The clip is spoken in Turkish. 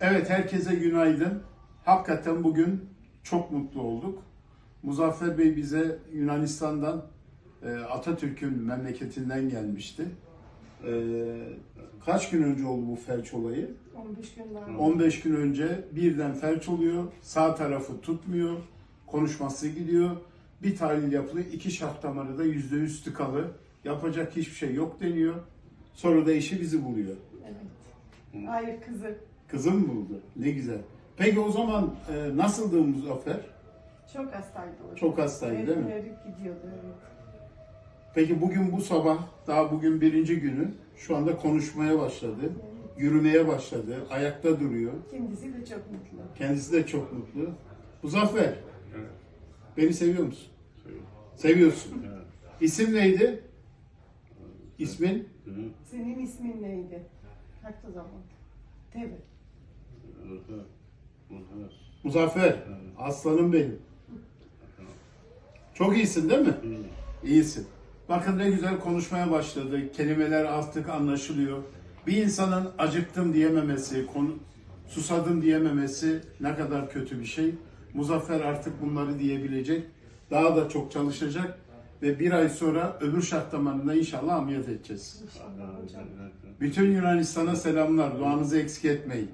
Evet herkese günaydın. Hakikaten bugün çok mutlu olduk. Muzaffer Bey bize Yunanistan'dan e, Atatürk'ün memleketinden gelmişti. E, kaç gün önce oldu bu felç olayı? 15 günden 15 gün önce birden felç oluyor. Sağ tarafı tutmuyor. Konuşması gidiyor. Bir tahlil yapılıyor. İki şah damarı da %100 tıkalı. Yapacak hiçbir şey yok deniyor. Sonra da işi bizi buluyor. Evet. Hayır kızı. Kızım mı buldu? Ne güzel. Peki o zaman e, nasıldı Muzaffer? Çok hastaydı o. Çok hastaydı değil mi? Erik gidiyordu evet. Peki bugün bu sabah, daha bugün birinci günü, şu anda konuşmaya başladı. Yürümeye başladı. Ayakta duruyor. Kendisi de çok mutlu. Kendisi de çok mutlu. Muzaffer, Evet. beni seviyor musun? Seviyorum. Seviyorsun. Evet. İsim neydi? İsmin? Hı. Senin ismin neydi? Haklı zaman. Tabii. Muzaffer. Aslanım benim. Çok iyisin değil mi? İyi. İyisin. Bakın ne güzel konuşmaya başladı. Kelimeler artık anlaşılıyor. Bir insanın acıktım diyememesi, konu, susadım diyememesi ne kadar kötü bir şey. Muzaffer artık bunları diyebilecek. Daha da çok çalışacak. Ve bir ay sonra öbür şah damarında inşallah ameliyat edeceğiz. Bütün Yunanistan'a selamlar. Duanızı eksik etmeyin.